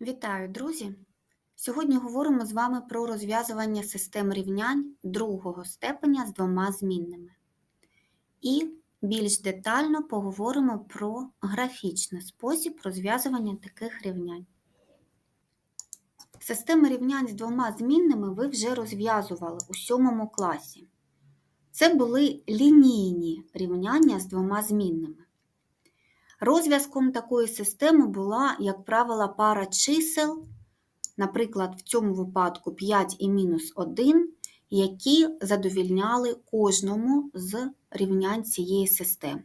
Вітаю, друзі! Сьогодні говоримо з вами про розв'язування систем рівнянь другого степеня з двома змінними. І більш детально поговоримо про графічний спосіб розв'язування таких рівнянь. Системи рівнянь з двома змінними ви вже розв'язували у сьомому класі. Це були лінійні рівняння з двома змінними. Розв'язком такої системи була, як правило, пара чисел, наприклад, в цьому випадку 5 і мінус 1, які задовільняли кожному з рівнянь цієї системи.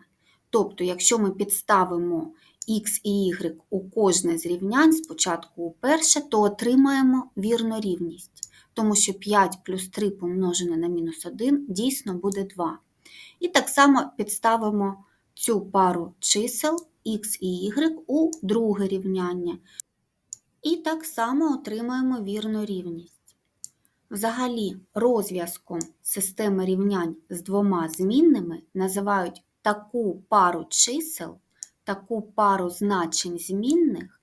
Тобто, якщо ми підставимо x і y у кожне з рівнянь, спочатку у перше, то отримаємо вірну рівність, тому що 5 плюс 3 помножене на мінус 1 дійсно буде 2. І так само підставимо цю пару чисел x і y у друге рівняння. І так само отримаємо вірну рівність. Взагалі, розв'язком системи рівнянь з двома змінними називають таку пару чисел, таку пару значень змінних,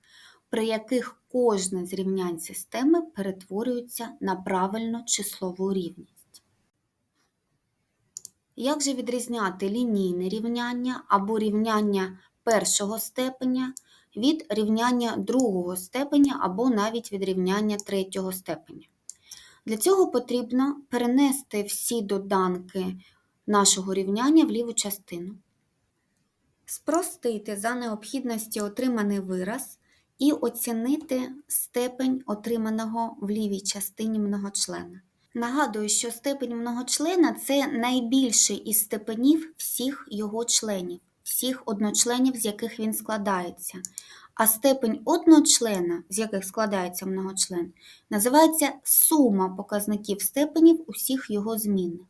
при яких кожне з рівнянь системи перетворюється на правильну числову рівність. Як же відрізняти лінійне рівняння або рівняння першого степеня від рівняння другого степеня або навіть від рівняння третього степеня? Для цього потрібно перенести всі доданки нашого рівняння в ліву частину, спростити за необхідності отриманий вираз і оцінити степень отриманого в лівій частині многочлена. Нагадую, що степень многочлена це найбільший із степенів всіх його членів, всіх одночленів, з яких він складається. А степень одночлена, з яких складається многочлен, називається сума показників степенів усіх його змінних.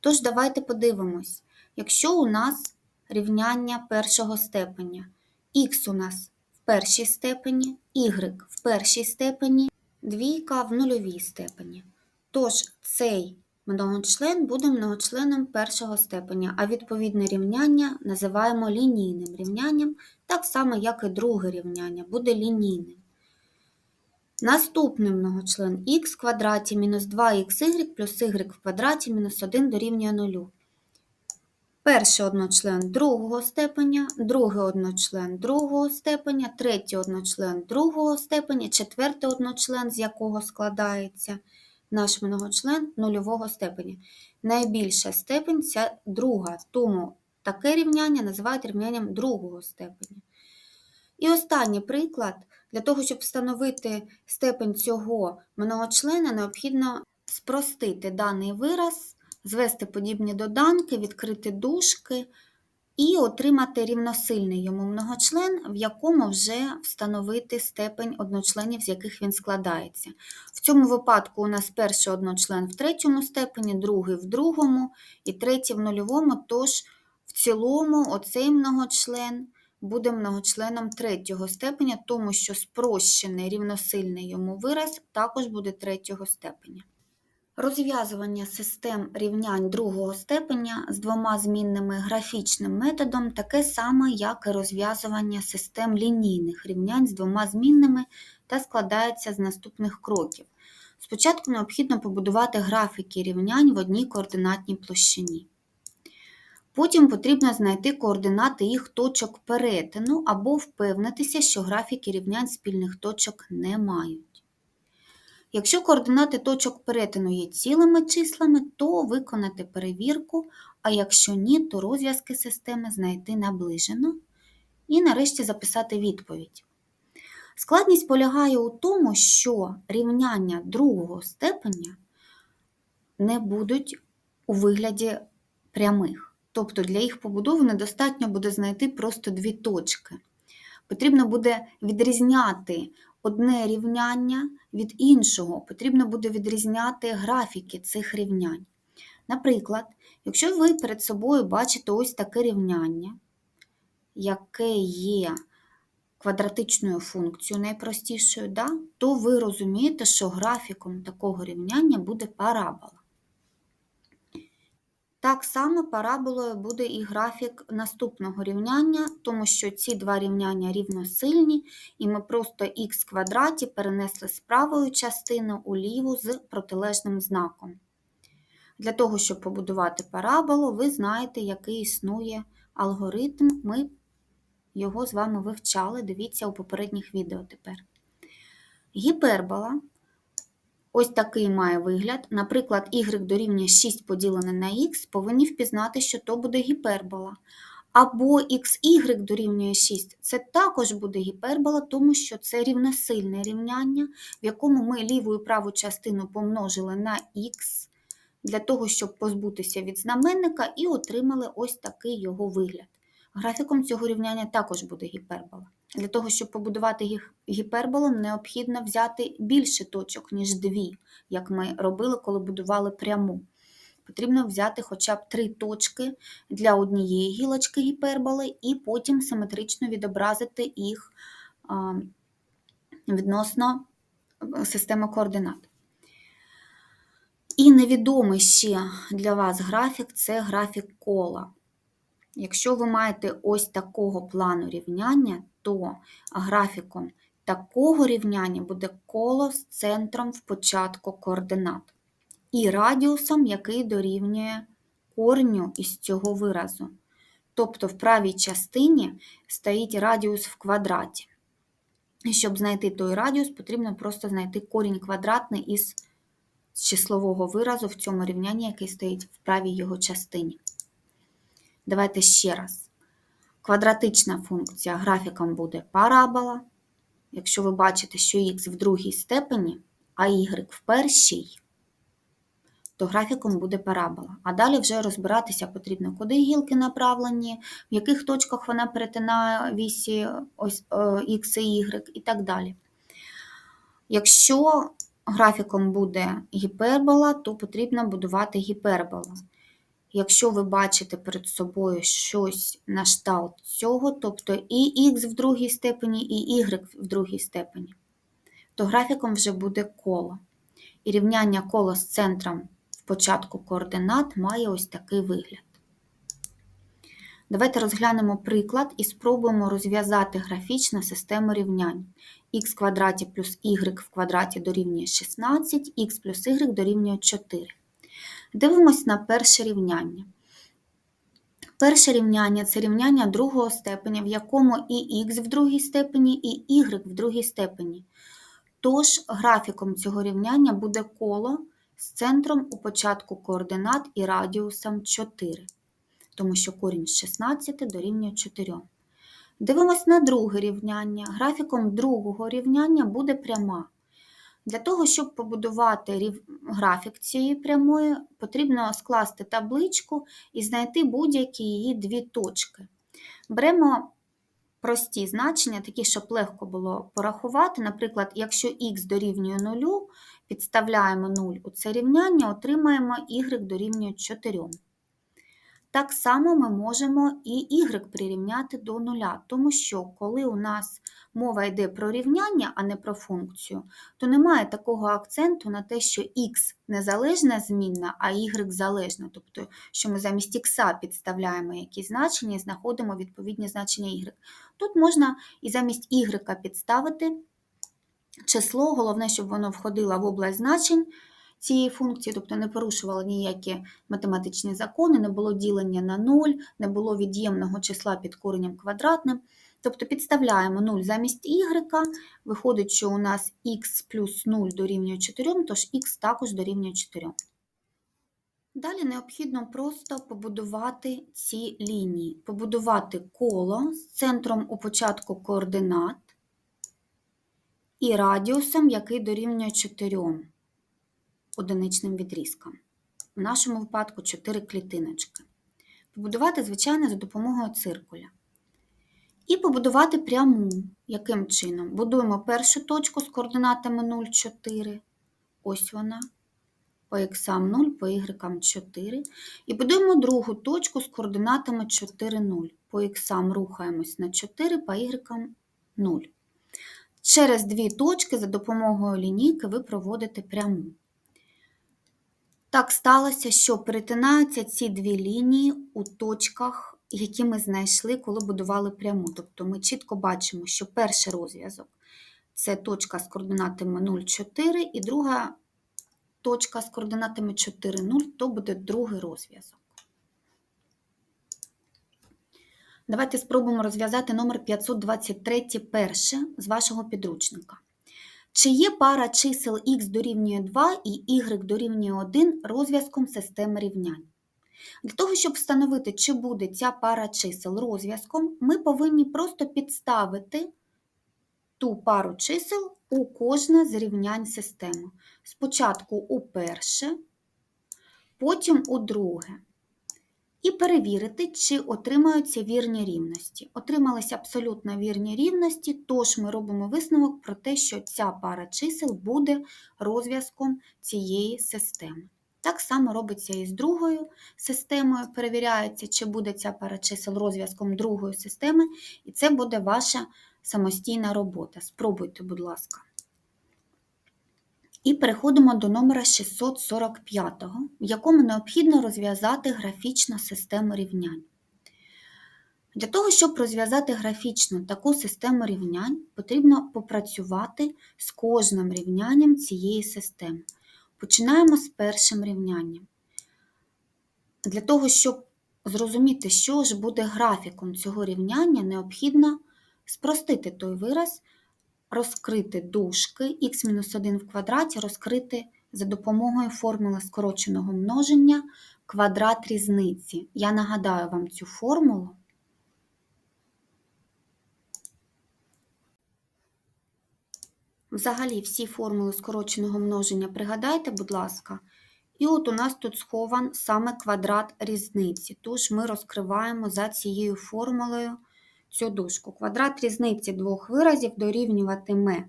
Тож, давайте подивимось, якщо у нас рівняння першого степеня, х у нас в першій степені, y в першій степені, двійка в нульовій степені. Тож цей многочлен буде многочленом першого степеня, а відповідне рівняння називаємо лінійним рівнянням, так само, як і друге рівняння буде лінійним. Наступний многочлен х в квадраті мінус 2xy плюс y в квадраті мінус 1 дорівнює 0. Перший одночлен другого степеня, другий одночлен другого степеня, третій одночлен другого степеня, четвертий одночлен, з якого складається наш многочлен нульового степеня. Найбільша степень це друга, тому таке рівняння називають рівнянням другого степеня. І останній приклад, для того, щоб встановити степень цього многочлена, необхідно спростити даний вираз, звести подібні доданки, відкрити дужки і отримати рівносильний йому многочлен, в якому вже встановити степень одночленів, з яких він складається. В цьому випадку у нас перший одночлен в третьому степені, другий в другому і третій в нульовому, тож в цілому оцей многочлен буде многочленом третього степеня, тому що спрощений рівносильний йому вираз також буде третього степеня. Розв'язування систем рівнянь другого степеня з двома змінними графічним методом таке саме, як і розв'язування систем лінійних рівнянь з двома змінними та складається з наступних кроків. Спочатку необхідно побудувати графіки рівнянь в одній координатній площині. Потім потрібно знайти координати їх точок перетину або впевнитися, що графіки рівнянь спільних точок не мають. Якщо координати точок перетину є цілими числами, то виконати перевірку, а якщо ні, то розв'язки системи знайти наближено і нарешті записати відповідь. Складність полягає у тому, що рівняння другого степеня не будуть у вигляді прямих. Тобто для їх побудови недостатньо буде знайти просто дві точки. Потрібно буде відрізняти одне рівняння від іншого, потрібно буде відрізняти графіки цих рівнянь. Наприклад, якщо ви перед собою бачите ось таке рівняння, яке є квадратичною функцією найпростішою, да, то ви розумієте, що графіком такого рівняння буде парабола. Так само параболою буде і графік наступного рівняння, тому що ці два рівняння рівносильні, і ми просто х квадраті перенесли з правої частини у ліву з протилежним знаком. Для того, щоб побудувати параболу, ви знаєте, який існує алгоритм. Ми його з вами вивчали. Дивіться у попередніх відео тепер. Гіпербола ось такий має вигляд. Наприклад, y дорівнює 6 поділене на х, повинні впізнати, що то буде гіпербола. Або xy дорівнює 6 це також буде гіпербола, тому що це рівносильне рівняння, в якому ми ліву і праву частину помножили на х для того, щоб позбутися від знаменника, і отримали ось такий його вигляд. Графіком цього рівняння також буде гіпербола. Для того, щоб побудувати їх гіперболу, необхідно взяти більше точок, ніж дві, як ми робили, коли будували пряму. Потрібно взяти хоча б три точки для однієї гілочки гіперболи, і потім симетрично відобразити їх відносно системи координат. І невідомий ще для вас графік це графік кола. Якщо ви маєте ось такого плану рівняння, то графіком такого рівняння буде коло з центром в початку координат і радіусом, який дорівнює корню із цього виразу. Тобто в правій частині стоїть радіус в квадраті. І щоб знайти той радіус, потрібно просто знайти корінь квадратний із числового виразу в цьому рівнянні, який стоїть в правій його частині. Давайте ще раз. Квадратична функція графіком буде парабола. Якщо ви бачите, що х в другій степені, а y в першій, то графіком буде парабола. А далі вже розбиратися потрібно, куди гілки направлені, в яких точках вона перетинає вісі ось, X і Y і так далі. Якщо графіком буде гіпербола, то потрібно будувати гіперболу. Якщо ви бачите перед собою щось на шталт цього, тобто і х в другій степені, і y в другій степені, то графіком вже буде коло. І рівняння коло з центром в початку координат має ось такий вигляд. Давайте розглянемо приклад і спробуємо розв'язати графічну систему рівнянь. х квадраті плюс y в квадраті дорівнює 16, х плюс y дорівнює 4. Дивимось на перше рівняння. Перше рівняння це рівняння другого степеня, в якому і х в другій степені, і y в другій степені. Тож графіком цього рівняння буде коло з центром у початку координат і радіусом 4, тому що корінь з 16 дорівнює 4. Дивимось на друге рівняння. Графіком другого рівняння буде пряма. Для того, щоб побудувати графік цієї прямої, потрібно скласти табличку і знайти будь-які її дві точки. Беремо прості значення, такі, щоб легко було порахувати. Наприклад, якщо х дорівнює 0, підставляємо 0 у це рівняння, отримаємо y дорівнює 4. Так само ми можемо і y прирівняти до нуля, тому що коли у нас мова йде про рівняння, а не про функцію, то немає такого акценту на те, що x незалежна змінна, а y залежна. Тобто, що ми замість x підставляємо якісь значення і знаходимо відповідні значення y. Тут можна і замість y підставити число, головне, щоб воно входило в область значень цієї функції, тобто не порушувало ніякі математичні закони, не було ділення на 0, не було від'ємного числа під коренем квадратним. Тобто підставляємо 0 замість y, виходить, що у нас х плюс 0 дорівнює 4, тож х також дорівнює 4. Далі необхідно просто побудувати ці лінії, побудувати коло з центром у початку координат і радіусом, який дорівнює 4 одиничним відрізкам. В нашому випадку 4 клітиночки. Побудувати, звичайно, за допомогою циркуля. І побудувати пряму. Яким чином? Будуємо першу точку з координатами 0, 4. Ось вона. По х 0, по y 4. І будуємо другу точку з координатами 4, 0. По х рухаємось на 4, по y 0. Через дві точки за допомогою лінійки ви проводите пряму. Так сталося, що перетинаються ці дві лінії у точках, які ми знайшли, коли будували пряму. Тобто ми чітко бачимо, що перший розв'язок це точка з координатами 0,4, і друга точка з координатами 4,0, то буде другий розв'язок. Давайте спробуємо розв'язати номер 523 перше з вашого підручника. Чи є пара чисел х дорівнює 2 і y дорівнює 1 розв'язком системи рівнянь? Для того, щоб встановити, чи буде ця пара чисел розв'язком, ми повинні просто підставити ту пару чисел у кожне з рівнянь системи. Спочатку у перше, потім у друге. І перевірити, чи отримаються вірні рівності. Отрималися абсолютно вірні рівності, тож ми робимо висновок про те, що ця пара чисел буде розв'язком цієї системи. Так само робиться і з другою системою. Перевіряється, чи буде ця пара чисел розв'язком другої системи, і це буде ваша самостійна робота. Спробуйте, будь ласка. І переходимо до номера 645, в якому необхідно розв'язати графічну систему рівнянь. Для того, щоб розв'язати графічну таку систему рівнянь, потрібно попрацювати з кожним рівнянням цієї системи. Починаємо з першим рівнянням. Для того, щоб зрозуміти, що ж буде графіком цього рівняння, необхідно спростити той вираз, розкрити дужки х-1 в квадраті, розкрити за допомогою формули скороченого множення квадрат різниці. Я нагадаю вам цю формулу. Взагалі, всі формули скороченого множення пригадайте, будь ласка. І от у нас тут схован саме квадрат різниці. Тож ми розкриваємо за цією формулою цю дужку. Квадрат різниці двох виразів дорівнюватиме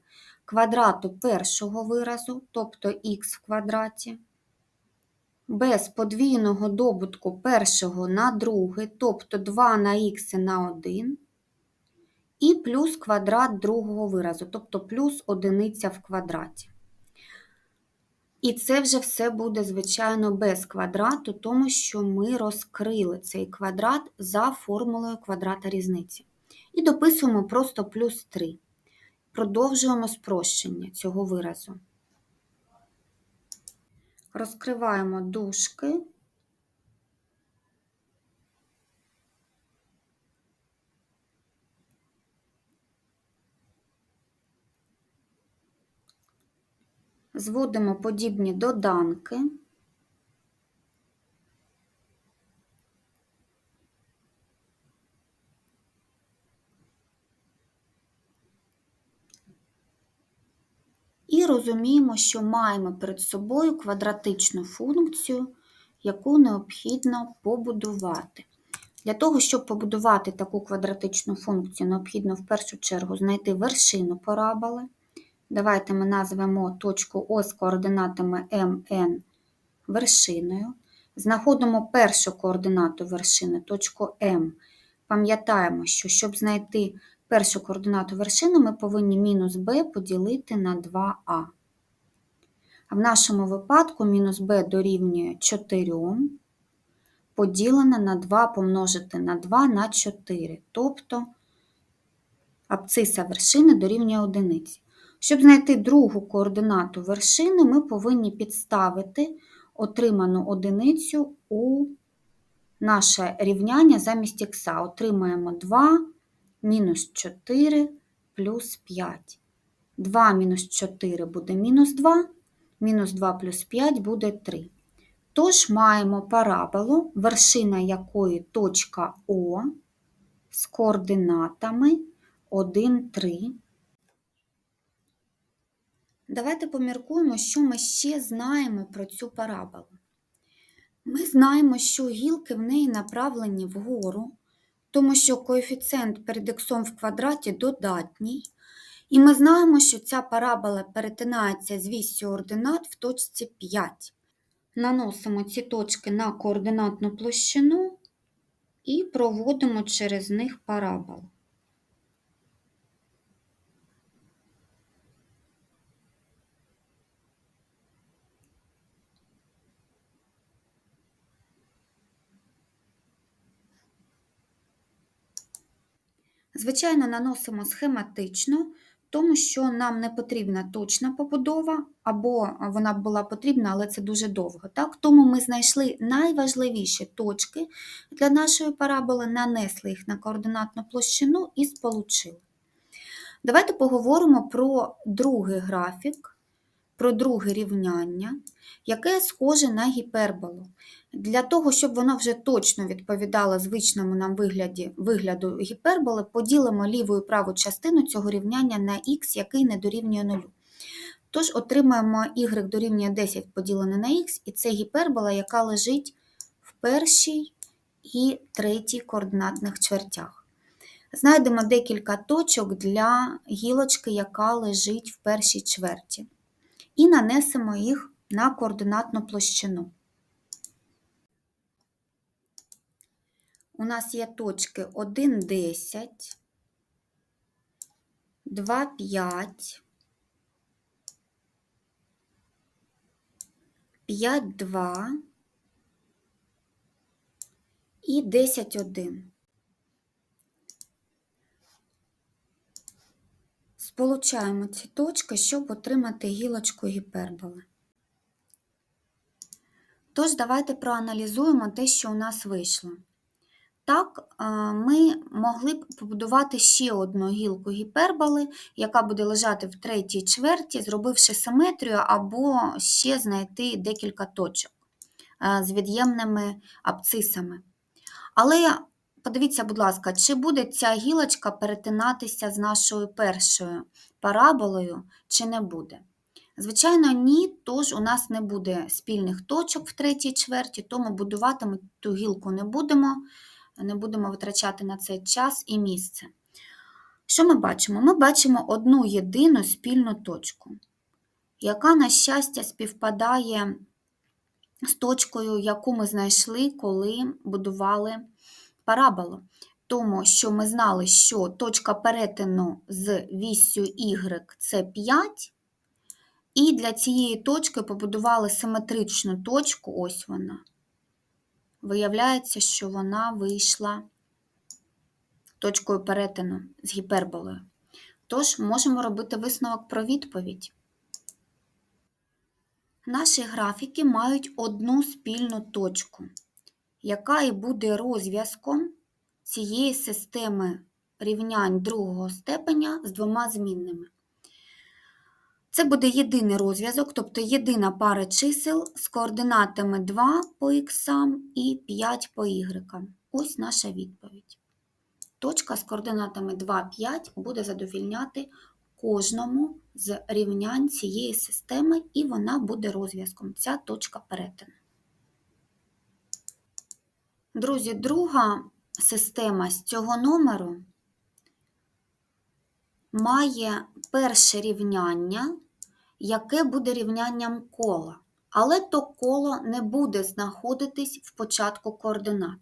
квадрату першого виразу, тобто х в квадраті, без подвійного добутку першого на другий, тобто 2 на х на 1, і плюс квадрат другого виразу, тобто плюс одиниця в квадраті. І це вже все буде, звичайно, без квадрату, тому що ми розкрили цей квадрат за формулою квадрата різниці. І дописуємо просто плюс 3. Продовжуємо спрощення цього виразу. Розкриваємо дужки. Зводимо подібні доданки. І розуміємо, що маємо перед собою квадратичну функцію, яку необхідно побудувати. Для того, щоб побудувати таку квадратичну функцію, необхідно в першу чергу знайти вершину параболи. Давайте ми назвемо точку О з координатами МН вершиною. Знаходимо першу координату вершини, точку М. Пам'ятаємо, що щоб знайти першу координату вершини, ми повинні мінус b поділити на 2а. А в нашому випадку мінус b дорівнює 4 поділене на 2 помножити на 2 на 4. Тобто абциса вершини дорівнює одиниці. Щоб знайти другу координату вершини, ми повинні підставити отриману одиницю у наше рівняння замість х. Отримаємо 2 мінус 4 плюс 5. 2 мінус 4 буде мінус 2, мінус 2 плюс 5 буде 3. Тож маємо параболу, вершина якої точка О з координатами 1, 3. Давайте поміркуємо, що ми ще знаємо про цю параболу. Ми знаємо, що гілки в неї направлені вгору, тому що коефіцієнт перед х в квадраті додатній. І ми знаємо, що ця парабола перетинається з вісю ординат в точці 5. Наносимо ці точки на координатну площину і проводимо через них параболу. Звичайно, наносимо схематично, тому що нам не потрібна точна побудова, або вона була потрібна, але це дуже довго. Так? Тому ми знайшли найважливіші точки для нашої параболи, нанесли їх на координатну площину і сполучили. Давайте поговоримо про другий графік, про друге рівняння, яке схоже на гіперболу. Для того, щоб воно вже точно відповідало звичному нам вигляді, вигляду гіперболи, поділимо ліву і праву частину цього рівняння на х, який не дорівнює 0. Тож отримаємо y дорівнює 10 поділене на х, і це гіпербола, яка лежить в першій і третій координатних чвертях. Знайдемо декілька точок для гілочки, яка лежить в першій чверті, і нанесемо їх на координатну площину. У нас є точки 1, 10, 2, 5, 5, 2 і 10, 1. Сполучаємо ці точки, щоб отримати гілочку гіперболи. Тож, давайте проаналізуємо те, що у нас вийшло. Так, ми могли б побудувати ще одну гілку гіперболи, яка буде лежати в третій чверті, зробивши симетрію, або ще знайти декілька точок з від'ємними абцисами. Але подивіться, будь ласка, чи буде ця гілочка перетинатися з нашою першою параболою, чи не буде. Звичайно, ні, тож у нас не буде спільних точок в третій чверті, тому будувати ми ту гілку не будемо не будемо витрачати на це час і місце. Що ми бачимо? Ми бачимо одну єдину спільну точку, яка, на щастя, співпадає з точкою, яку ми знайшли, коли будували параболу. Тому що ми знали, що точка перетину з віссю Y це 5, і для цієї точки побудували симетричну точку, ось вона виявляється, що вона вийшла точкою перетину з гіперболою. Тож можемо робити висновок про відповідь. Наші графіки мають одну спільну точку, яка і буде розв'язком цієї системи рівнянь другого степеня з двома змінними. Це буде єдиний розв'язок, тобто єдина пара чисел з координатами 2 по х і 5 по y. Ось наша відповідь. Точка з координатами 2, 5 буде задовільняти кожному з рівнянь цієї системи, і вона буде розв'язком. Ця точка перетину. Друзі, друга система з цього номеру має перше рівняння, яке буде рівнянням кола. Але то коло не буде знаходитись в початку координат.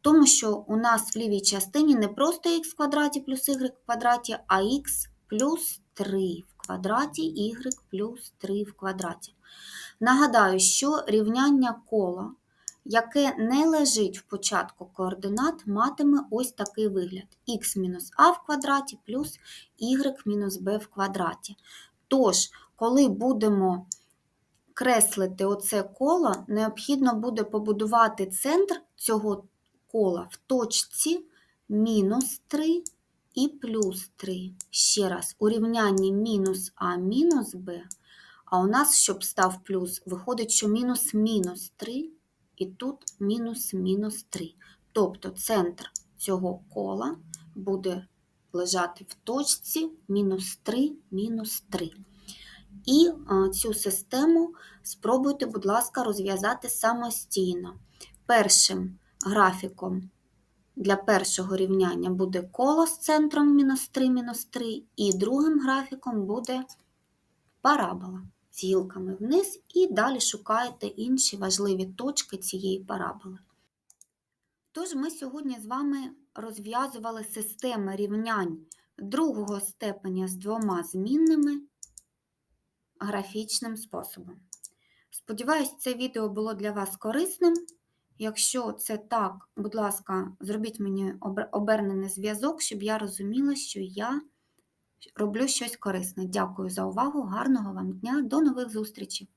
Тому що у нас в лівій частині не просто х квадраті плюс y в квадраті, а х плюс 3 в квадраті, y плюс 3 в квадраті. Нагадаю, що рівняння кола яке не лежить в початку координат, матиме ось такий вигляд: х-а в квадраті плюс y-b в квадраті. Тож, коли будемо креслити оце коло, необхідно буде побудувати центр цього кола в точці мінус 3 і плюс 3. Ще раз, у рівнянні мінус А мінус Б, а у нас, щоб став плюс, виходить, що мінус мінус 3 і тут мінус-мінус 3. Тобто центр цього кола буде лежати в точці мінус 3, мінус 3. І цю систему спробуйте, будь ласка, розв'язати самостійно. Першим графіком для першого рівняння буде коло з центром мінус 3, мінус 3, і другим графіком буде парабола з гілками вниз, і далі шукаєте інші важливі точки цієї параболи. Тож ми сьогодні з вами розв'язували системи рівнянь другого степеня з двома змінними графічним способом. Сподіваюсь, це відео було для вас корисним. Якщо це так, будь ласка, зробіть мені обернений зв'язок, щоб я розуміла, що я роблю щось корисне. Дякую за увагу, гарного вам дня, до нових зустрічей!